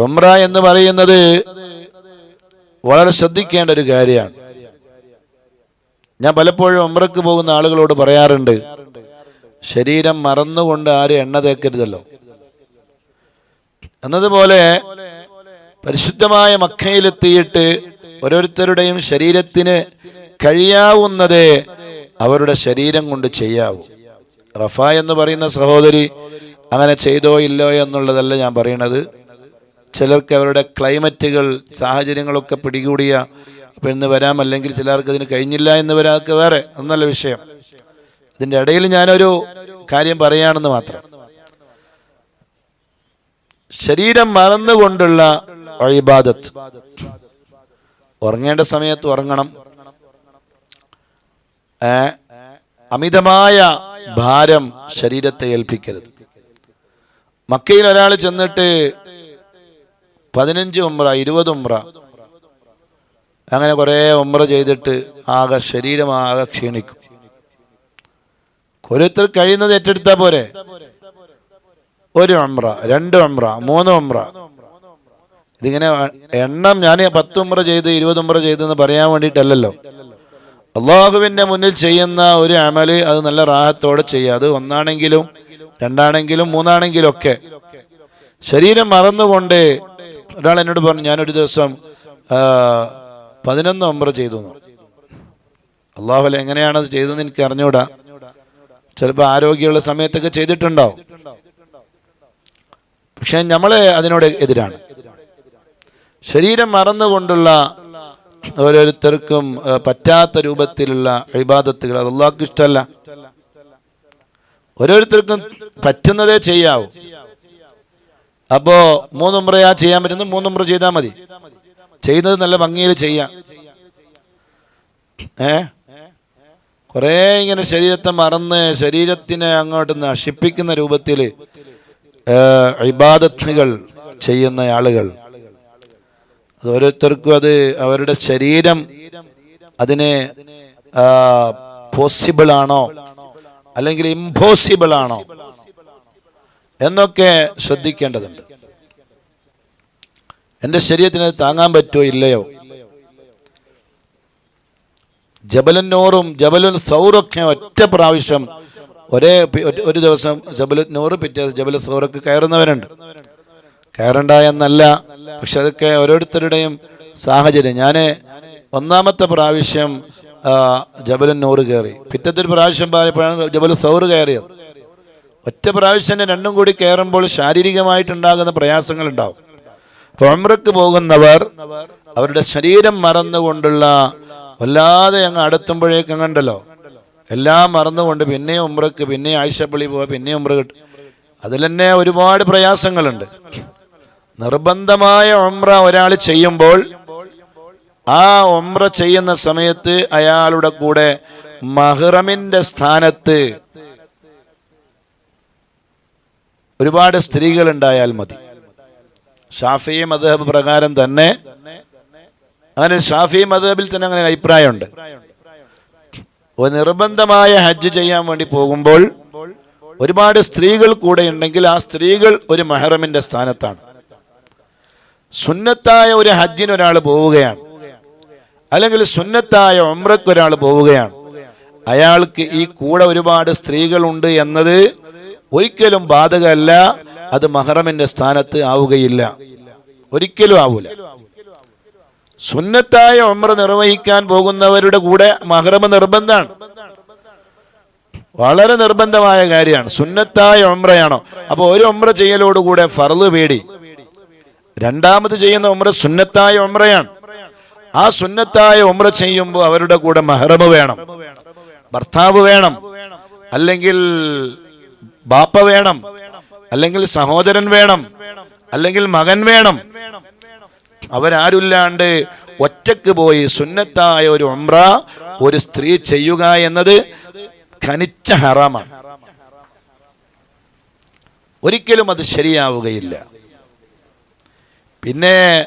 ഉംറ എന്ന് പറയുന്നത് വളരെ ശ്രദ്ധിക്കേണ്ട ഒരു കാര്യമാണ്. ഞാൻ പലപ്പോഴും ഉമ്രക്ക് പോകുന്ന ആളുകളോട് പറയാറുണ്ട് ശരീരം മറന്നുകൊണ്ട് ആരും എണ്ണ തേക്കരുതല്ലോ. എന്നതുപോലെ പരിശുദ്ധമായ മക്കയിലെത്തിയിട്ട് ഓരോരുത്തരുടെയും ശരീരത്തിന് കഴിയാവുന്നത് അവരുടെ ശരീരം കൊണ്ട് ചെയ്യാവൂ. റഫ എന്ന് പറയുന്ന സഹോദരി അങ്ങനെ ചെയ്തോ ഇല്ലോ എന്നുള്ളതല്ല ഞാൻ പറയണത്. ചിലർക്ക് അവരുടെ ക്ലൈമറ്റുകൾ സാഹചര്യങ്ങളൊക്കെ പിടികൂടിയ അപ്പം ഇന്ന് വരാം അല്ലെങ്കിൽ ചിലർക്ക് അതിന് കഴിഞ്ഞില്ല എന്ന് വരാക്ക് വേറെ ഒന്നല്ല വിഷയം. ഇതിന്റെ ഇടയിൽ ഞാനൊരു കാര്യം പറയുകയാണെന്ന് മാത്രം. ശരീരം മറന്നുകൊണ്ടുള്ള ഇബാദത്ത്. ഉറങ്ങേണ്ട സമയത്ത് ഉറങ്ങണം. അമിതമായ ഭാരം ശരീരത്തെ ഏൽപ്പിക്കരുത്. മക്കയിൽ ഒരാൾ ചെന്നിട്ട് പതിനഞ്ച് ഉമ്ര ഇരുപത് ഉമ്ര അങ്ങനെ കുറേ ഉമ്ര ചെയ്തിട്ട് ആകെ ശരീരം ആകെ ക്ഷീണിക്കും. ഓരോരുത്തർ കഴിയുന്നത് ഏറ്റെടുത്താ പോരെ? ഒരു ഉമ്ര രണ്ട് ഉമ്ര മൂന്ന് ഉമ്ര ഇതിങ്ങനെ എണ്ണം ഞാൻ പത്ത് ഉമ്ര ചെയ്ത് ഇരുപത് ഉമ്ര ചെയ്തെന്ന് പറയാൻ വേണ്ടിയിട്ടല്ലല്ലോ. അള്ളാഹുവിന്റെ മുന്നിൽ ചെയ്യുന്ന ഒരു അമൽ അത് നല്ല റാഹത്തോടെ ചെയ്യുക. അത് ഒന്നാണെങ്കിലും രണ്ടാണെങ്കിലും മൂന്നാണെങ്കിലും ഒക്കെ. ശരീരം മറന്നുകൊണ്ട് ഒരാൾ എന്നോട് പറഞ്ഞു ഞാനൊരു ദിവസം പതിനൊന്ന് ഒമ്പറ ചെയ്തു എന്ന്. അള്ളാഹു അല്ല എങ്ങനെയാണ് അത് ചെയ്തതെന്ന് എനിക്ക് അറിഞ്ഞൂടാ. ചിലപ്പോൾ ആരോഗ്യമുള്ള സമയത്തൊക്കെ ചെയ്തിട്ടുണ്ടാവും. പക്ഷെ നമ്മളെ അതിനോട് എതിരാണ്. ശരീരം മറന്നുകൊണ്ടുള്ള ഓരോരുത്തർക്കും പറ്റാത്ത രൂപത്തിലുള്ള അഴിബാദത്തുകൾ അത് അള്ളാഹ്ക്ക് ഇഷ്ടമല്ല. ഓരോരുത്തർക്കും പറ്റുന്നതേ ചെയ്യാവൂ. അപ്പോ മൂന്നുമ്രയാ ചെയ്യാൻ പറ്റുന്ന മൂന്നുമ്ര ചെയ്താൽ മതി. ചെയ്യുന്നത് നല്ല ഭംഗിയിൽ ചെയ്യാം. ഏ? കുറേ ഇങ്ങനെ ശരീരത്തെ മറന്ന് ശരീരത്തിനെ അങ്ങോട്ട് നശിപ്പിക്കുന്ന രൂപത്തിൽ ഇബാദത്തുകൾ ചെയ്യുന്ന ആളുകൾ. അത് ഓരോരുത്തർക്കും അത് അവരുടെ ശരീരം അതിനെ പോസിബിൾ ആണോ? അല്ലെങ്കിൽ ഇമ്പോസിബിൾ ആണോ? എന്നൊക്കെ ശ്രദ്ധിക്കേണ്ടതുണ്ട്. എന്റെ ശരീരത്തിന് താങ്ങാൻ പറ്റുമോ ഇല്ലയോ? ജബലന്നൂറും ജബലുൽ സൗറൊക്കെ ഒറ്റ പ്രാവശ്യം ഒരേ ഒരു- ദിവസം ജബലുൽ നൂറ് പിറ്റേ ദിവസം ജബലുൽ സൗറൊക്കെ കയറുന്നവരുണ്ട്. കയറണ്ട എന്നല്ല പക്ഷെ അതൊക്കെ ഓരോരുത്തരുടെയും സാഹചര്യം. ഞാൻ ഒന്നാമത്തെ പ്രാവശ്യം ജബലുൽ കയറി. പിറ്റത്തെ ഒരു പ്രാവശ്യം പറയപ്പോഴാണ് ജബലു സൗറ് കയറിയത്. ഒറ്റ പ്രാവശ്യം രണ്ടും കൂടി കയറുമ്പോൾ ശാരീരികമായിട്ടുണ്ടാകുന്ന പ്രയാസങ്ങൾ ഉണ്ടാവും അപ്പൊ ഉംറക്ക് പോകുന്നവർ അവരുടെ ശരീരം മറന്നുകൊണ്ടുള്ള വല്ലാതെ അങ്ങ് അടുത്തുമ്പോഴേക്കും കണ്ടല്ലോ എല്ലാം മറന്നുകൊണ്ട് പിന്നെ ഉമ്രക്ക് പിന്നെ ആഴ്ചപ്പള്ളി പോവാ പിന്നെ ഉമ്ര കിട്ടും. അതിൽ തന്നെ ഒരുപാട് പ്രയാസങ്ങളുണ്ട്. നിർബന്ധമായ ഉമ്ര ഒരാൾ ചെയ്യുമ്പോൾ ആ ഉമ്ര ചെയ്യുന്ന സമയത്ത് അയാളുടെ കൂടെ മഹ്റമിന്റെ സ്ഥാനത്ത് ഒരുപാട് സ്ത്രീകൾ ഉണ്ടായാൽ മതി. ഷാഫി മദഹബ് പ്രകാരം തന്നെ അങ്ങനെ ഷാഫി മദഹബിൽ തന്നെ അങ്ങനെ അഭിപ്രായമുണ്ട്. ഒരു നിർബന്ധമായ ഹജ്ജ് ചെയ്യാൻ വേണ്ടി പോകുമ്പോൾ ഒരുപാട് സ്ത്രീകൾ കൂടെ ഉണ്ടെങ്കിൽ ആ സ്ത്രീകൾ ഒരു മഹറമിന്റെ സ്ഥാനത്താണ്. സുന്നത്തായ ഒരു ഹജ്ജിന് ഒരാൾ പോവുകയാണ്. അല്ലെങ്കിൽ സുന്നത്തായ ഒമ്രക്ക് ഒരാൾ പോവുകയാണ്. അയാൾക്ക് ഈ കൂടെ ഒരുപാട് സ്ത്രീകളുണ്ട് എന്നത് ഒരിക്കലും ബാധകമല്ല അത് മഹറമിന്റെ സ്ഥാനത്ത് ആവുകയില്ല. ഒരിക്കലും ആവൂല. സുന്നത്തായ ഉമ്ര നിർവഹിക്കാൻ പോകുന്നവരുടെ കൂടെ മഹറമ നിർബന്ധമാണ്. വളരെ നിർബന്ധമായ കാര്യമാണ്. സുന്നത്തായ ഉമ്രയാണോ അപ്പൊ ഒരു ഉമ്ര ചെയ്യലോടുകൂടെ ഫർൾ പേടി. രണ്ടാമത് ചെയ്യുന്ന ഉമ്ര സുന്നത്തായ ഉമ്രയാണ് ആ സുന്നത്തായ ഉമ്ര ചെയ്യുമ്പോൾ അവരുടെ കൂടെ മഹറമ് വേണം. ഭർത്താവ് വേണം. അല്ലെങ്കിൽ ബാപ്പ വേണം അല്ലെങ്കിൽ സഹോദരൻ വേണം അല്ലെങ്കിൽ മകൻ വേണം. അവരാരുല്ലാണ്ട് ഒറ്റയ്ക്ക് പോയി സുന്നത്തായ ഒരു ഒമ്ര ഒരു സ്ത്രീ ചെയ്യുക എന്നത് ഖനിച്ച ഹറാമാണ്. ഒരിക്കലും അത് ശരിയാവുകയില്ല. പിന്നെ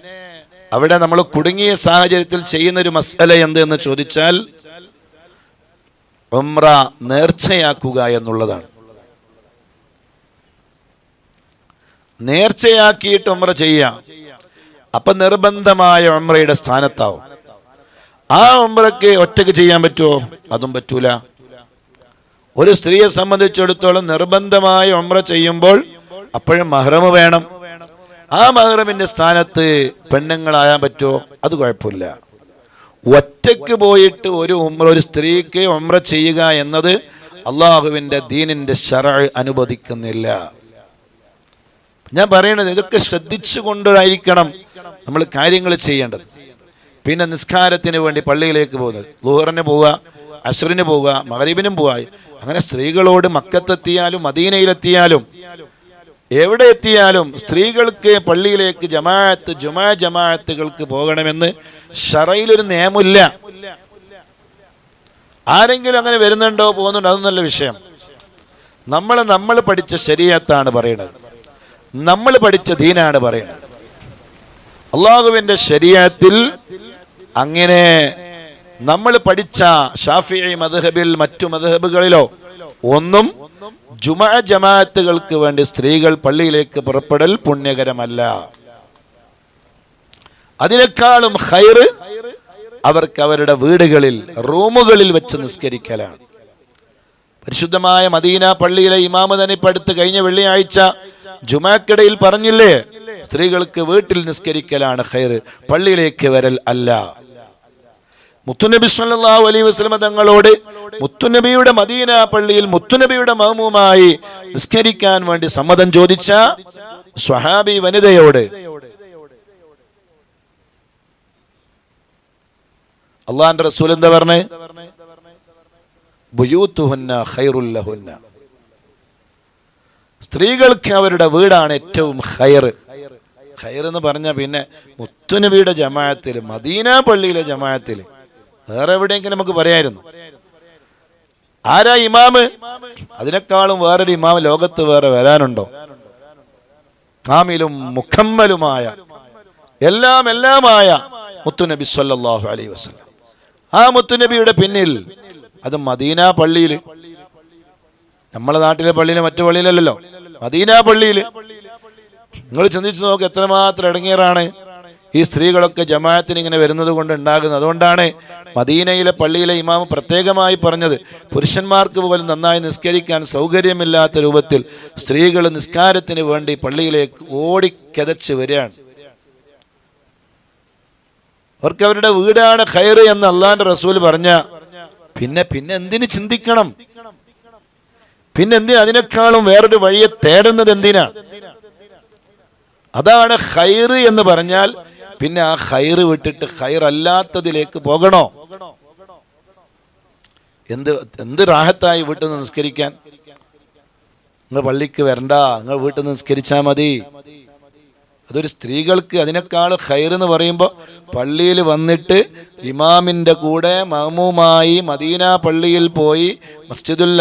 അവിടെ നമ്മൾ കുടുങ്ങിയ സാഹചര്യത്തിൽ ചെയ്യുന്ന ഒരു മസല എന്ത് എന്ന് ചോദിച്ചാൽ ഒമ്ര നേർച്ചയാക്കുക എന്നുള്ളതാണ്. നേർച്ചയാക്കിയിട്ട് ഉമ്ര ചെയ്യാം. അപ്പൊ നിർബന്ധമായ ഉമ്രയുടെ സ്ഥാനത്താവും. ആ ഉമ്രക്ക് ഒറ്റയ്ക്ക് ചെയ്യാൻ പറ്റുമോ അതും പറ്റൂല. ഒരു സ്ത്രീയെ സംബന്ധിച്ചിടത്തോളം നിർബന്ധമായ ഉമ്ര ചെയ്യുമ്പോൾ അപ്പോഴും മഹ്റമ് വേണം. ആ മഹ്റമിന്റെ സ്ഥാനത്ത് പെണ്ണുങ്ങളായാൻ പറ്റുമോ അത് കുഴപ്പമില്ല. ഒറ്റയ്ക്ക് പോയിട്ട് ഒരു ഉമ്ര ഒരു സ്ത്രീക്ക് ഉമ്ര ചെയ്യുക എന്നത് അള്ളാഹുവിന്റെ ദീനിന്റെ ഷറ അനുവദിക്കുന്നില്ല. ഞാൻ പറയണത് ഇതൊക്കെ ശ്രദ്ധിച്ചു കൊണ്ടായിരിക്കണം നമ്മൾ കാര്യങ്ങൾ ചെയ്യേണ്ടത്. പിന്നെ നിസ്കാരത്തിന് വേണ്ടി പള്ളിയിലേക്ക് പോകുന്നത്. ലൂഹറിന് പോവുക അസുറിന് പോവുക മകരീബിനും പോവുക. അങ്ങനെ സ്ത്രീകളോട് മക്കത്തെത്തിയാലും മദീനയിലെത്തിയാലും എവിടെ എത്തിയാലും സ്ത്രീകൾക്ക് പള്ളിയിലേക്ക് ജമാഅത്ത് ജുമാ ജമാഅത്തുകൾക്ക് പോകണമെന്ന് ഷറയിലൊരു നിയമമില്ല. ആരെങ്കിലും അങ്ങനെ വരുന്നുണ്ടോ പോകുന്നുണ്ടോ അതൊന്നല്ല വിഷയം. നമ്മൾ നമ്മൾ പഠിച്ച ശരീരത്താണ് പറയുന്നത്. നമ്മൾ പഠിച്ച ദീനാണ് പറയുന്നത്. അള്ളാഹുവിന്റെ ശരീരത്തിൽ അങ്ങനെ നമ്മൾ പഠിച്ച ഷാഫി മദ്ഹബിൽ മറ്റു മദ്ഹബുകളിലോ ഒന്നും ജുമ ജമാഅത്തുകൾക്ക് വേണ്ടി സ്ത്രീകൾ പള്ളിയിലേക്ക് പുറപ്പെടൽ പുണ്യകരമല്ല. അതിനേക്കാളും ഹൈറ് അവർക്ക് അവരുടെ വീടുകളിൽ റൂമുകളിൽ വെച്ച് നിസ്കരിക്കലാണ്. പരിശുദ്ധമായ മദീന പള്ളിയിലെ ഇമാമ തന്നെ കഴിഞ്ഞ വെള്ളിയാഴ്ച ജുമാക്കിടയിൽ പറഞ്ഞില്ലേ? സ്ത്രീകൾക്ക് വീട്ടിൽ നിസ്കരിക്കലാണ് ഖൈർ പള്ളിയിലേക്ക് വരൽ അല്ല. മുത്തുനബി സല്ലല്ലാഹു അലൈഹി വസല്ലമ തങ്ങളോട് മുത്തുനബിയുടെ മദീന പള്ളിയിൽ മുത്തുനബിയുടെ മഹമുമായി നിസ്കരിക്കാൻ വേണ്ടി സമ്മതം ചോദിച്ച സ്വഹാബി വനിതയോട് അള്ളാന്റെ റസൂൽ എന്താ പറഞ്ഞേ? ബുയൂത്തുഹുന്ന ഖൈറുല്ലഹുന്ന സ്ത്രീകൾക്ക് അവരുടെ വീടാണ് ഏറ്റവും ഹയർ ഹയർ എന്ന് പറഞ്ഞ പിന്നെ മുത്തുനബിയുടെ ജമാഅത്തിൽ മദീന പള്ളിയിലെ ജമാഅത്തിൽ വേറെ എവിടെയെങ്കിലും നമുക്ക് പറയായിരുന്നു. ആരാ ഇമാമ്? അതിനേക്കാളും വേറൊരു ഇമാമ് ലോകത്ത് വേറെ വരാനുണ്ടോ? കാമിലും മുഖമ്മലുമായ എല്ലാം എല്ലാമായ മുത്തുനബി സല്ലാഹു അലൈ വസല്ലം. ആ മുത്തുനബിയുടെ പിന്നിൽ അത് മദീന പള്ളിയിൽ നമ്മളെ നാട്ടിലെ പള്ളിയിലെ മറ്റു പള്ളിയിലല്ലല്ലോ. മദീന പള്ളിയിൽ നിങ്ങൾ ചിന്തിച്ചു നോക്ക് എത്രമാത്രം ഇടങ്ങിയറാണ് ഈ സ്ത്രീകളൊക്കെ ജമാഅത്തിന് ഇങ്ങനെ വരുന്നത് കൊണ്ട് ഉണ്ടാകുന്നത്. അതുകൊണ്ടാണ് മദീനയിലെ പള്ളിയിലെ ഇമാമ് പ്രത്യേകമായി പറഞ്ഞത് പുരുഷന്മാർക്ക് പോലും നന്നായി നിസ്കരിക്കാൻ സൗകര്യമില്ലാത്ത രൂപത്തിൽ സ്ത്രീകൾ നിസ്കാരത്തിന് വേണ്ടി പള്ളിയിലേക്ക് ഓടിക്കതച്ച് വരികയാണ്. അവർക്ക് അവരുടെ വീടാണ് ഖൈറ് എന്ന് അള്ളാന്റെ റസൂൽ പറഞ്ഞ പിന്നെ പിന്നെ എന്തിന് ചിന്തിക്കണം? പിന്നെ എന്തിനാ അതിനേക്കാളും വേറൊരു വഴിയെ തേടുന്നത് എന്തിനാ? അതാണ് ഹൈറ് എന്ന് പറഞ്ഞാൽ പിന്നെ ആ ഹൈറ് വിട്ടിട്ട് ഹൈറല്ലാത്തതിലേക്ക് പോകണോ? എന്ത് എന്ത് റാഹത്തായി വീട്ടിൽ നിന്ന് നിസ്കരിക്കാൻ? നിങ്ങൾ പള്ളിക്ക് വരണ്ട നിങ്ങൾ വീട്ടിൽ നിന്ന് നിസ്കരിച്ചാൽ മതി. അതൊരു സ്ത്രീകൾക്ക് അതിനേക്കാൾ എന്ന് പറയുമ്പോൾ പള്ളിയിൽ വന്നിട്ട് ഇമാമിന്റെ കൂടെ മഹമൂമായി മദീന പള്ളിയിൽ പോയി മസ്ജിദുൽ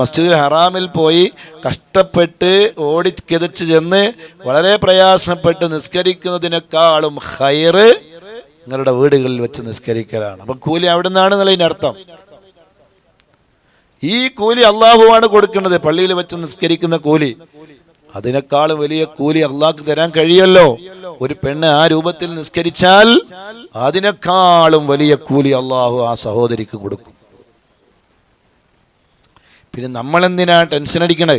മസ്ജിദുൽ ഹറാമിൽ പോയി കഷ്ടപ്പെട്ട് ഓടി കിതച്ച് ചെന്ന് വളരെ പ്രയാസപ്പെട്ട് നിസ്കരിക്കുന്നതിനേക്കാളും ഹൈർ നിങ്ങളുടെ വീടുകളിൽ വെച്ച് നിസ്കരിക്കലാണ്. അപ്പം കൂലി അവിടെ നിന്നാണ് എന്നുള്ളതിന്റെ അർത്ഥം. ഈ കൂലി അള്ളാഹുവാണ് കൊടുക്കുന്നത് പള്ളിയിൽ വെച്ച് നിസ്കരിക്കുന്ന കൂലി. അതിനേക്കാളും വലിയ കൂലി അള്ളാഹ്ക്ക് തരാൻ കഴിയല്ലോ. ഒരു പെണ്ണ് ആ രൂപത്തിൽ നിസ്കരിച്ചാൽ അതിനേക്കാളും വലിയ കൂലി അള്ളാഹു ആ സഹോദരിക്ക് കൊടുക്കും. പിന്നെ നമ്മൾ എന്തിനാ ടെൻഷൻ അടിക്കണേ?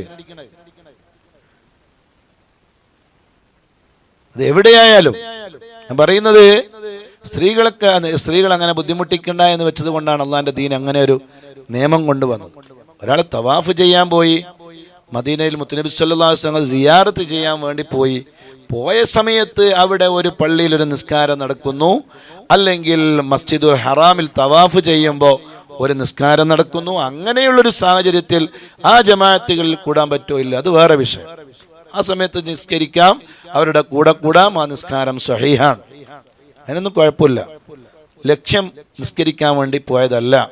അത് എവിടെയായാലും ഞാൻ പറയുന്നത് സ്ത്രീകളൊക്കെ സ്ത്രീകൾ അങ്ങനെ ബുദ്ധിമുട്ടിക്കണ്ട എന്ന് വെച്ചത് കൊണ്ടാണ് അള്ളാന്റെ ദീൻ അങ്ങനെ ഒരു നിയമം കൊണ്ടുവന്നത്. ഒരാൾ തവാഫ് ചെയ്യാൻ പോയി മദീനയിൽ മുത്തനബി വസല്ലം സിയാറത്ത് ചെയ്യാൻ വേണ്ടി പോയി. പോയ സമയത്ത് അവിടെ ഒരു പള്ളിയിൽ ഒരു നിസ്കാരം നടക്കുന്നു. അല്ലെങ്കിൽ മസ്ജിദുൽ ഹറാമിൽ തവാഫ് ചെയ്യുമ്പോൾ ഒരു നിസ്കാരം നടക്കുന്നു. അങ്ങനെയുള്ളൊരു സാഹചര്യത്തിൽ ആ ജമാഅത്തുകളിൽ കൂടാൻ പറ്റോ ഇല്ല? അത് വേറെ വിഷയം. ആ സമയത്ത് നിസ്കരിക്കാം. അവരുടെ കൂടെ കൂടാം. ആ നിസ്കാരം സഹീഹാണ്. അതിനൊന്നും കുഴപ്പമില്ല. ലക്ഷ്യം നിസ്കരിക്കാൻ വേണ്ടി പോയതല്ല.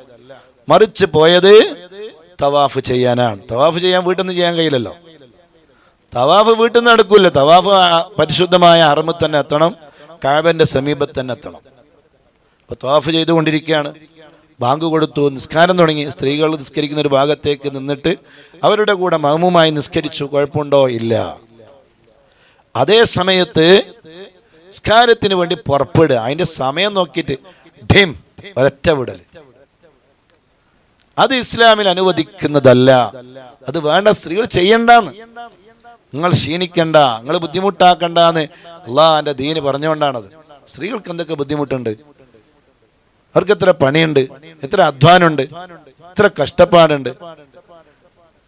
മറിച്ച് പോയത് തവാഫ് ചെയ്യാനാണ്. തവാഫ് ചെയ്യാൻ വീട്ടിൽ നിന്ന് ചെയ്യാൻ കഴിയില്ലല്ലോ. തവാഫ് വീട്ടിൽ നിന്ന് നടക്കൂല തവാഫ് പരിശുദ്ധമായ അറമിൽ തന്നെ എത്തണം. കാബന്റെ സമീപത്ത് തന്നെ എത്തണം. അപ്പൊ തവാഫ് ചെയ്തുകൊണ്ടിരിക്കുകയാണ്. ബാങ്ക് കൊടുത്തു നിസ്കാരം തുടങ്ങി. സ്ത്രീകൾ നിസ്കരിക്കുന്ന ഒരു ഭാഗത്തേക്ക് നിന്നിട്ട് അവരുടെ കൂടെ മഹമുമായി നിസ്കരിച്ചു. കുഴപ്പമുണ്ടോ? ഇല്ല. അതേ സമയത്ത് നിസ്കാരത്തിന് വേണ്ടി പുറപ്പെടുക. അതിന്റെ സമയം നോക്കിയിട്ട് ഡിം ഒരൊറ്റ വിടൽ അത് ഇസ്ലാമിൽ അനുവദിക്കുന്നതല്ല. അത് വേണ്ട സ്ത്രീകൾ ചെയ്യണ്ടെന്ന്. നിങ്ങൾ ക്ഷീണിക്കണ്ട നിങ്ങൾ ബുദ്ധിമുട്ടാക്കണ്ടെന്ന്. അള്ളാഹാന്റെ ദീന് പറഞ്ഞുകൊണ്ടാണത്. സ്ത്രീകൾക്ക് എന്തൊക്കെ ബുദ്ധിമുട്ടുണ്ട്? അവർക്ക് എത്ര പണിയുണ്ട്? എത്ര അധ്വാനമുണ്ട്? എത്ര കഷ്ടപ്പാടുണ്ട്?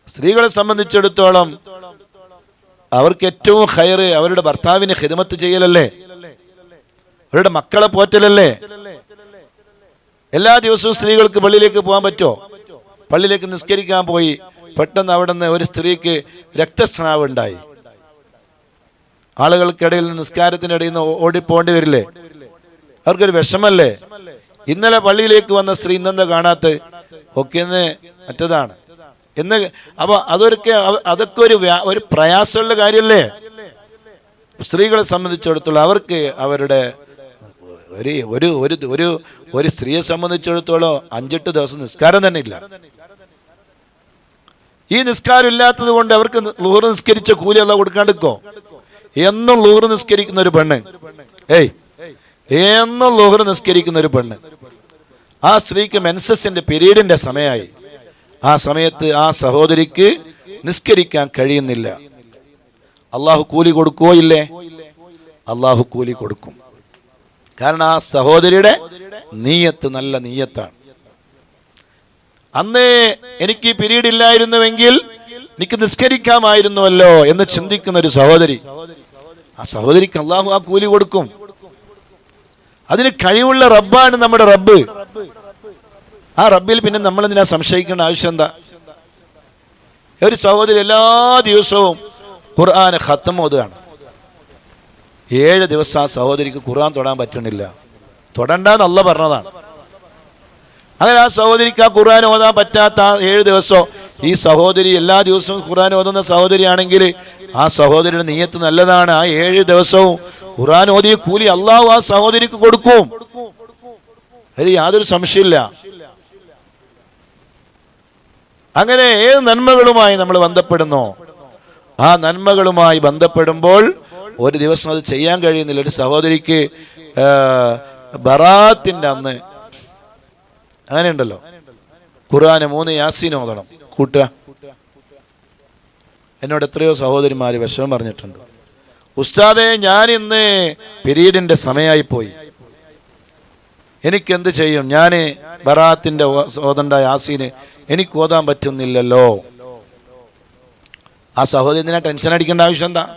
സ്ത്രീകളെ സംബന്ധിച്ചിടത്തോളം അവർക്ക് ഏറ്റവും ഹയറ് അവരുടെ ഭർത്താവിന് ഹിദമത്ത് ചെയ്യലല്ലേ? അവരുടെ മക്കളെ പോറ്റലല്ലേ? എല്ലാ ദിവസവും സ്ത്രീകൾക്ക് പള്ളിയിലേക്ക് പോകാൻ പറ്റോ പള്ളിയിലേക്ക് നിസ്കരിക്കാൻ പോയി. പെട്ടെന്ന് അവിടെ നിന്ന് ഒരു സ്ത്രീക്ക് രക്തസ്രാവ് ഉണ്ടായി. ആളുകൾക്കിടയിൽ നിന്ന് നിസ്കാരത്തിന്റെ ഇടയിൽ നിന്ന് ഓടിപ്പോണ്ടി വരില്ലേ? അവർക്കൊരു വിഷമല്ലേ? ഇന്നലെ പള്ളിയിലേക്ക് വന്ന സ്ത്രീ ഇന്നെന്താ കാണാത്ത? ഒക്കെ ഇന്ന് മറ്റതാണ്. എന്ന് അപ്പൊ അതൊക്കെ അതൊക്കെ ഒരു ഒരു പ്രയാസമുള്ള കാര്യമല്ലേ സ്ത്രീകളെ സംബന്ധിച്ചിടത്തോളം അവർക്ക് അവരുടെ ഒരു ഒരു ഒരു ഒരു സ്ത്രീയെ സംബന്ധിച്ചിടത്തോളം അഞ്ചെട്ട് ദിവസം നിസ്കാരം തന്നെ ഇല്ല. ഈ നിസ്കാരം ഇല്ലാത്തത് കൊണ്ട് അവർക്ക് ലൂറ് നിസ്കരിച്ച കൂലി അല്ല കൊടുക്കാണ്ടിക്കോ എന്നും ലൂറ് നിസ്കരിക്കുന്ന ഒരു പെണ്ണ്. ഏയ് എന്നും ലൂഹറ് നിസ്കരിക്കുന്ന ഒരു പെണ്ണ്. ആ സ്ത്രീക്ക് മെൻസസിന്റെ പീരീഡിന്റെ സമയമായി ആ സമയത്ത് ആ സഹോദരിക്ക് നിസ്കരിക്കാൻ കഴിയുന്നില്ല. അള്ളാഹു കൂലി കൊടുക്കോ ഇല്ലേ? അള്ളാഹു കൂലി കൊടുക്കും. കാരണം ആ സഹോദരിയുടെ നീയത്ത് നല്ല നീയത്താണ്. അന്ന് എനിക്ക് പിരീഡ് ഇല്ലായിരുന്നുവെങ്കിൽ എനിക്ക് നിസ്കരിക്കാമായിരുന്നുവല്ലോ എന്ന് ചിന്തിക്കുന്ന ഒരു സഹോദരി. ആ സഹോദരിക്ക് അള്ളാഹു ആ കൂലി കൊടുക്കും. അതിന് കഴിവുള്ള റബ്ബാണ് നമ്മുടെ റബ്ബ്. ആ റബ്ബിൽ പിന്നെ നമ്മൾ എന്തിനാ സംശയിക്കേണ്ട ആവശ്യം എന്താ? ഒരു സഹോദരി എല്ലാ ദിവസവും ഖുർആൻ ഖത്തം ഓതുകയാണ്. ഏഴ് ദിവസം ആ സഹോദരിക്ക് ഖുർആൻ തൊടാൻ പറ്റണില്ല. തൊടണ്ടെന്ന് പറഞ്ഞതാണ്. അങ്ങനെ ആ സഹോദരിക്ക് ആ ഖുർആൻ ഓതാൻ പറ്റാത്ത ഏഴ് ദിവസം. ഈ സഹോദരി എല്ലാ ദിവസവും ഖുർആൻ ഓതുന്ന സഹോദരിയാണെങ്കിൽ ആ സഹോദരിയുടെ നീയത്ത് നല്ലതാണ്. ആ ഏഴ് ദിവസവും ഖുർആൻ ഓതിയ കൂലി അള്ളാഹു ആ സഹോദരിക്ക് കൊടുക്കും. അതിൽ യാതൊരു സംശയമില്ല. അങ്ങനെ ഏത് നന്മകളുമായി നമ്മൾ ബന്ധപ്പെടുന്നോ? ആ നന്മകളുമായി ബന്ധപ്പെടുമ്പോൾ ഒരു ദിവസം അത് ചെയ്യാൻ കഴിയുന്നില്ല. ഒരു സഹോദരിക്ക് ബറാത്തിന്റെ അന്ന് അങ്ങനെയുണ്ടല്ലോ. ഖുർആന് മൂന്ന് യാസീൻ ഓതണം. കൂട്ടുക. എന്നോട് എത്രയോ സഹോദരിമാര് വിഷമം പറഞ്ഞിട്ടുണ്ട്. ഉസ്താദെ ഞാൻ ഇന്ന് പിരീഡിന്റെ സമയമായി പോയി എനിക്ക് എന്ത് ചെയ്യും? ഞാൻ ബറാത്തിന്റെ ഓതണ്ട യാസീന് എനിക്ക് ഓതാൻ പറ്റുന്നില്ലല്ലോ. ആ സഹോദരിനെ ടെൻഷൻ അടിക്കേണ്ട ആവശ്യം എന്താ?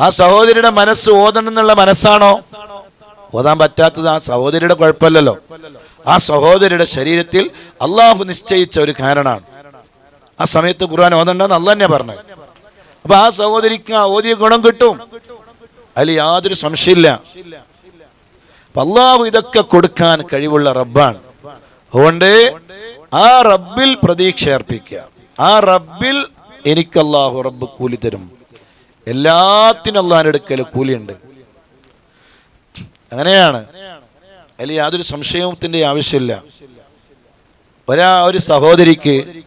ആ സഹോദരിയുടെ മനസ്സ് ഓതണം എന്നുള്ള മനസ്സാണോ? ഓതാൻ പറ്റാത്തത് ആ സഹോദരിയുടെ കുഴപ്പമില്ലല്ലോ. ആ സഹോദരിയുടെ ശരീരത്തിൽ അള്ളാഹു നിശ്ചയിച്ച ഒരു കാരണമാണ്. ആ സമയത്ത് ഖുർആൻ ഓതണ്ടെന്ന് അല്ല തന്നെ പറഞ്ഞത്. അപ്പൊ ആ സഹോദരിക്ക് ആ ഓതിയ ഗുണം കിട്ടും. അതിൽ യാതൊരു സംശയമില്ല. അള്ളാഹു ഇതൊക്കെ കൊടുക്കാൻ കഴിവുള്ള റബ്ബാണ്. അതുകൊണ്ട് ആ റബ്ബിൽ പ്രതീക്ഷ അർപ്പിക്കുക. ആ റബ്ബിൽ എനിക്ക് അള്ളാഹു റബ്ബ് കൂലി തരും. എല്ലാത്തിനും അള്ളാഹിന്റെ അടുക്കൽ കൂലിയുണ്ട്. അങ്ങനെയാണ്. അതിൽ യാതൊരു സംശയത്തിന്റെ ആവശ്യമില്ല. ഒരാ ഒരു സഹോദരിക്ക്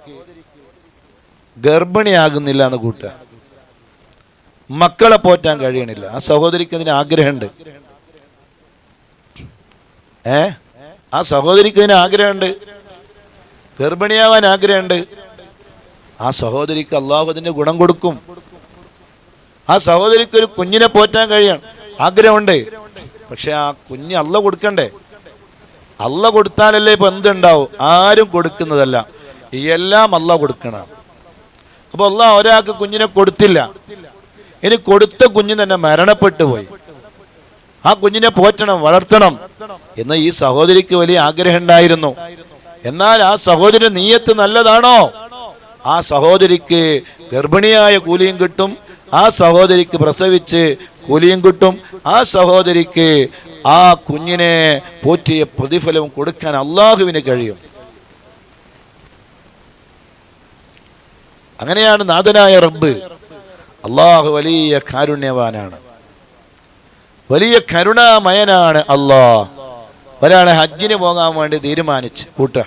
ഗർഭിണിയാകുന്നില്ല എന്ന് കൂട്ടുക. മക്കളെ പോറ്റാൻ കഴിയണില്ല. ആ സഹോദരിക്ക് അതിന് ആഗ്രഹമുണ്ട്. ഏ? ആ സഹോദരിക്ക് അതിന് ആഗ്രഹമുണ്ട്. ഗർഭിണിയാവാൻ ആഗ്രഹമുണ്ട്. ആ സഹോദരിക്ക് അള്ളാഹു അതിന്റെ ഗുണം കൊടുക്കും. ആ സഹോദരിക്ക് ഒരു കുഞ്ഞിനെ പോറ്റാൻ കഴിയണം. ആഗ്രഹമുണ്ട്. പക്ഷെ ആ കുഞ്ഞ് അല്ല കൊടുക്കണ്ടേ? അല്ല കൊടുത്താലല്ലേ ഇപ്പൊ എന്തുണ്ടാവും? ആരും കൊടുക്കുന്നതല്ല. എല്ലാം അല്ല കൊടുക്കണം. അപ്പൊ അല്ല ഒരാൾക്ക് കുഞ്ഞിനെ കൊടുത്തില്ല. ഇനി കൊടുത്ത കുഞ്ഞ് തന്നെ മരണപ്പെട്ടു പോയി. ആ കുഞ്ഞിനെ പോറ്റണം വളർത്തണം എന്ന് ഈ സഹോദരിക്ക് വലിയ ആഗ്രഹം ഉണ്ടായിരുന്നു. എന്നാൽ ആ സഹോദരി നീയത്ത് നല്ലതാണോ? ആ സഹോദരിക്ക് ഗർഭിണിയായ കൂലിയും കിട്ടും. ആ സഹോദരിക്ക് പ്രസവിച്ച് കൂലിയും കിട്ടും. ആ സഹോദരിക്ക് ആ കുഞ്ഞിനെ പോറ്റിയ പ്രതിഫലം കൊടുക്കാൻ അള്ളാഹുവിന് കഴിയും. അങ്ങനെയാണ് നാഥനായ റബ്ബ് അള്ളാഹു വലിയ കാരുണ്യവാനാണ്. വലിയ കരുണാമയനാണ് അള്ളാഹ്. ഒരാളെ ഹജ്ജിന് പോകാൻ വേണ്ടി തീരുമാനിച്ച് കൂട്ട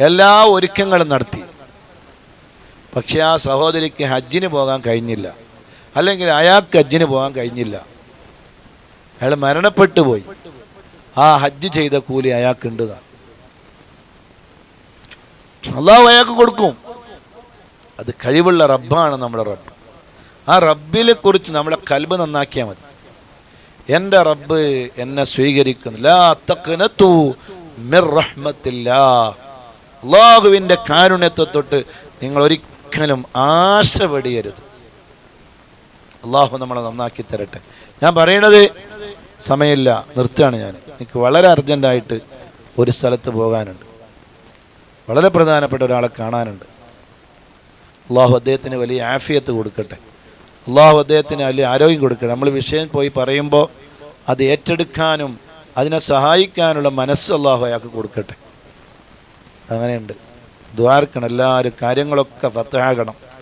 എല്ലാ ഒരുക്കങ്ങളും നടത്തി. പക്ഷെ ആ സഹോദരിക്ക് ഹജ്ജിന് പോകാൻ കഴിഞ്ഞില്ല. അല്ലെങ്കിൽ അയാൾക്ക് ഹജ്ജിന് പോകാൻ കഴിഞ്ഞില്ല. അയാൾ മരണപ്പെട്ടു പോയി. ആ ഹജ്ജ് ചെയ്ത കൂലി അയാൾക്കുണ്ട് അള്ളാഹു അയാൾക്ക് കൊടുക്കും. അത് കഴിവുള്ള റബ്ബാണ് നമ്മുടെ റബ്ബ്. ആ റബ്ബിനെ കുറിച്ച് നമ്മുടെ കൽബ് നന്നാക്കിയാൽ മതി. എന്റെ റബ്ബ് എന്നെ സ്വീകരിക്കുന്നു. ലാ തഖ്നതു മിർ റഹ്മത്തില്ലാ അള്ളാഹുവിന്റെ കാരുണ്യത്തെ തൊട്ട് നിങ്ങൾ ഒരിക്കലും ആശ വെടിയരുത്. അള്ളാഹു നമ്മളെ നന്നാക്കി തരട്ടെ. ഞാൻ പറയണത് സമയമില്ല നിർത്തുകയാണ് ഞാൻ. എനിക്ക് വളരെ അർജന്റായിട്ട് ഒരു സ്ഥലത്ത് പോകാനുണ്ട്. വളരെ പ്രധാനപ്പെട്ട ഒരാളെ കാണാനുണ്ട്. അള്ളാഹു അദ്ദേഹത്തിന് വലിയ ആഫിയത്ത് കൊടുക്കട്ടെ. അള്ളാഹു അദ്ദേഹത്തിന് വലിയ ആരോഗ്യം കൊടുക്കട്ടെ. നമ്മൾ വിഷയം പോയി പറയുമ്പോൾ അത് ഏറ്റെടുക്കാനും അതിനെ സഹായിക്കാനുള്ള മനസ്സ് അള്ളാഹു അയാൾക്ക് കൊടുക്കട്ടെ. അങ്ങനെയുണ്ട്. ദ്വാർക്കണം എല്ലാവരും കാര്യങ്ങളൊക്കെ ഫത്താകണം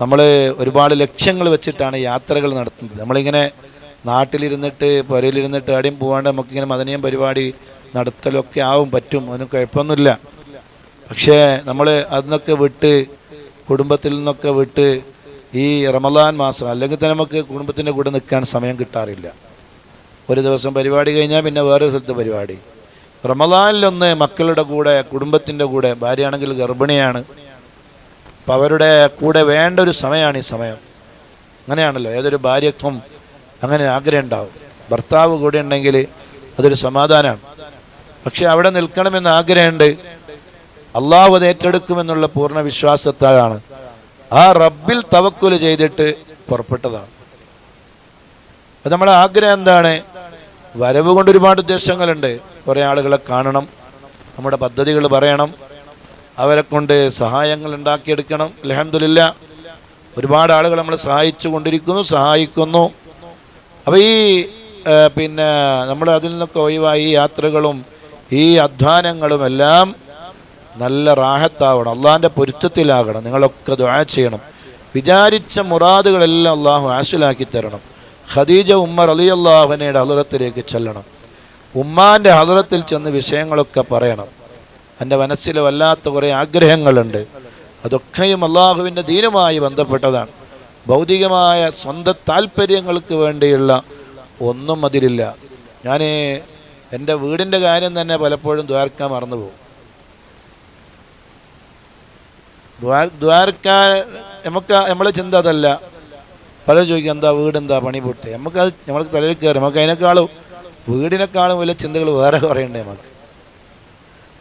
നമ്മൾ ഒരുപാട് ലക്ഷ്യങ്ങൾ വെച്ചിട്ടാണ് യാത്രകൾ നടത്തുന്നത്. നമ്മളിങ്ങനെ നാട്ടിലിരുന്നിട്ട് പുരയിലിരുന്നിട്ട് എവിടെയും പോകാണ്ട് നമുക്കിങ്ങനെ മദനീയം പരിപാടി നടത്തലൊക്കെ ആവും പറ്റും. അതിന് കുഴപ്പമൊന്നുമില്ല. പക്ഷേ നമ്മൾ അതിനൊക്കെ വിട്ട് കുടുംബത്തിൽ നിന്നൊക്കെ വിട്ട് ഈ റമദാൻ മാസം അല്ലെങ്കിൽ തന്നെ നമുക്ക് കുടുംബത്തിന്റെ കൂടെ നിൽക്കാൻ സമയം കിട്ടാറില്ല. ഒരു ദിവസം പരിപാടി കഴിഞ്ഞാൽ പിന്നെ വേറൊരു സ്ഥലത്ത് പരിപാടി. റമദാനിലൊന്ന് മക്കളുടെ കൂടെ കുടുംബത്തിന്റെ കൂടെ ഭാര്യയാണെങ്കിൽ ഗർഭിണിയാണ്. അപ്പം അവരുടെ കൂടെ വേണ്ട ഒരു സമയമാണ് ഈ സമയം. അങ്ങനെയാണല്ലോ. ഏതൊരു ഭാര്യക്കും അങ്ങനെ ആഗ്രഹം ഉണ്ടാവും. ഭർത്താവ് കൂടെ ഉണ്ടെങ്കിൽ അതൊരു സമാധാനമാണ്. പക്ഷെ അവിടെ നിൽക്കണമെന്ന് ആഗ്രഹമുണ്ട്. അള്ളാഹു അത് ഏറ്റെടുക്കുമെന്നുള്ള പൂർണ വിശ്വാസത്താലാണ്. ആ റബ്ബിൽ തവക്കുൽ ചെയ്തിട്ട് പുറപ്പെട്ടതാണ്. അത് നമ്മളെ ആഗ്രഹം എന്താണ്? വരവ് കൊണ്ട് ഒരുപാട് ഉദ്ദേശങ്ങളുണ്ട്. കുറേ ആളുകളെ കാണണം. നമ്മുടെ പദ്ധതികൾ പറയണം. അവരെ കൊണ്ട് സഹായങ്ങൾ ഉണ്ടാക്കിയെടുക്കണം. അലഹമില്ല ഒരുപാട് ആളുകൾ നമ്മൾ സഹായിച്ചു കൊണ്ടിരിക്കുന്നു സഹായിക്കുന്നു. അപ്പോൾ ഈ പിന്നെ നമ്മൾ അതിൽ നിന്നൊക്കെ ഒഴിവായി യാത്രകളും ഈ അധ്വാനങ്ങളും എല്ലാം നല്ല റാഹത്താവണം. അള്ളാഹിന്റെ പൊരുത്തത്തിലാകണം. നിങ്ങളൊക്കെ ദ്വാ ചെയ്യണം. വിചാരിച്ച മുറാദുകളെല്ലാം അള്ളാഹു ആശുലാക്കി തരണം. ഖദീജ ഉമ്മർ അലി അള്ളാഹുവിനയുടെ ഹലുറത്തിലേക്ക് ചെല്ലണം. ഉമ്മാന്റെ ഹലുറത്തിൽ ചെന്ന് വിഷയങ്ങളൊക്കെ പറയണം. എന്റെ മനസ്സിൽ വല്ലാത്ത കുറേ ആഗ്രഹങ്ങളുണ്ട്. അതൊക്കെയും അള്ളാഹുവിന്റെ ദീനുമായി ബന്ധപ്പെട്ടതാണ്. ഭൗതികമായ സ്വന്തം താല്പര്യങ്ങൾക്ക് വേണ്ടിയുള്ള ഒന്നും അതിലില്ല. ഞാൻ എന്റെ വീടിന്റെ കാര്യം തന്നെ പലപ്പോഴും ദ്വാരക്കാൻ മറന്നുപോകും. ദ്വാരക്കാൻ നമുക്ക് നമ്മളെ ചിന്ത അതല്ല. പലരും ചോദിക്കും എന്താ വീടെന്താ പണി പൊട്ടി? നമുക്ക് അത് നമ്മൾക്ക് തലയിൽ കയറി. നമുക്ക് അതിനേക്കാളും വീടിനേക്കാളും വലിയ ചിന്തകൾ വേറെ കുറേ ഉണ്ട് നമുക്ക്.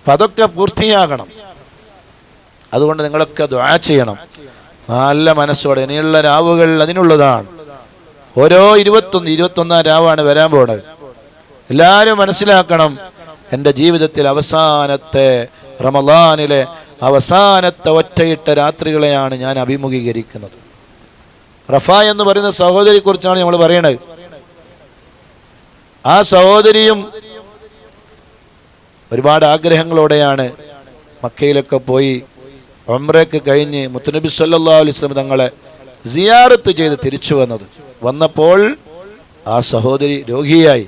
അപ്പം അതൊക്കെ പൂർത്തിയാകണം. അതുകൊണ്ട് നിങ്ങളൊക്കെ ദ്വാ ചെയ്യണം. നല്ല മനസ്സോടെ ഇനിയുള്ള രാവുകൾ അതിനുള്ളതാണ്. ഓരോ ഇരുപത്തൊന്ന് ഇരുപത്തൊന്നാം രാവാണ് വരാൻ പോണത്. എല്ലാവരും മനസ്സിലാക്കണം എന്റെ ജീവിതത്തിൽ അവസാനത്തെ റമദാനിലെ അവസാനത്തെ ഒറ്റയിട്ട രാത്രികളെയാണ് ഞാൻ അഭിമുഖീകരിക്കുന്നത്. റഫ എന്ന് പറയുന്ന സഹോദരിയെ കുറിച്ചാണ് നമ്മൾ പറയണത്. ആ സഹോദരിയും ഒരുപാട് ആഗ്രഹങ്ങളോടെയാണ് മക്കയിലൊക്കെ പോയി ഒമ്രയ്ക്ക് കഴിഞ്ഞ് മുത്തുനബി സല്ലാ അലിസ്ലം തങ്ങളെ സിയാറത്ത് ചെയ്ത് തിരിച്ചു വന്നത്. വന്നപ്പോൾ ആ സഹോദരി രോഗിയായി.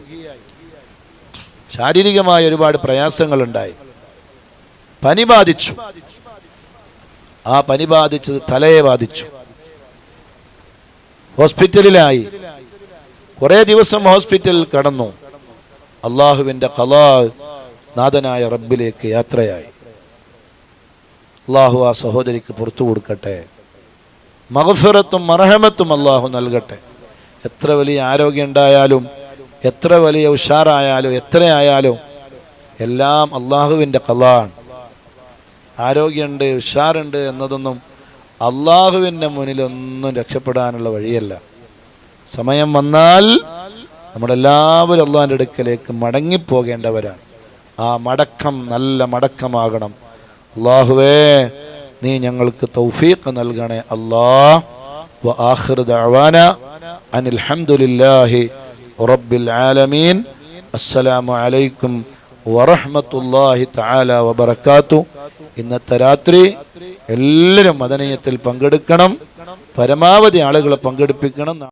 ശാരീരികമായ ഒരുപാട് പ്രയാസങ്ങളുണ്ടായി. പനി ബാധിച്ചു. ആ പനി ബാധിച്ചത് തലയെ ബാധിച്ചു. ഹോസ്പിറ്റലിലായി. കുറേ ദിവസം ഹോസ്പിറ്റലിൽ കടന്നു. അള്ളാഹുവിന്റെ കലാ നാഥനായ റബ്ബിലേക്ക് യാത്രയായി. അള്ളാഹു ആ സഹോദരിക്ക് പുറത്തു കൊടുക്കട്ടെ. മഹഫിറത്തും മർഹമത്തും അള്ളാഹു നൽകട്ടെ. എത്ര വലിയ ആരോഗ്യം ഉണ്ടായാലും എത്ര വലിയ ഉഷാറായാലും എത്രയായാലും എല്ലാം അള്ളാഹുവിന്റെ കലാണ്. ആരോഗ്യമുണ്ട് ഉഷാറുണ്ട് എന്നതൊന്നും അള്ളാഹുവിന്റെ മുന്നിലൊന്നും രക്ഷപ്പെടാനുള്ള വഴിയല്ല. സമയം വന്നാൽ നമ്മളെല്ലാവരും അള്ളാഹിന്റെ അടുക്കലേക്ക് മടങ്ങിപ്പോകേണ്ടവരാണ്. ആ മടക്കം നല്ല മടക്കമാകണം. അള്ളാഹുവേ നീ ഞങ്ങൾക്ക് തൗഫീഖ് നൽകണേ അല്ലാ. വ വറഹമത്തല്ലാഹി ദഅവാന അനിൽ റബ്ബിൽ ആലമീൻ. അസ്സലാമു അലൈക്കും വറഹ്മത്തുള്ളാഹി തആല ഇന്നത്തെ രാത്രി എല്ലാവരും മദനീയത്തിൽ പങ്കെടുക്കണം. പരമാവധി ആളുകളെ പങ്കെടുപ്പിക്കണം.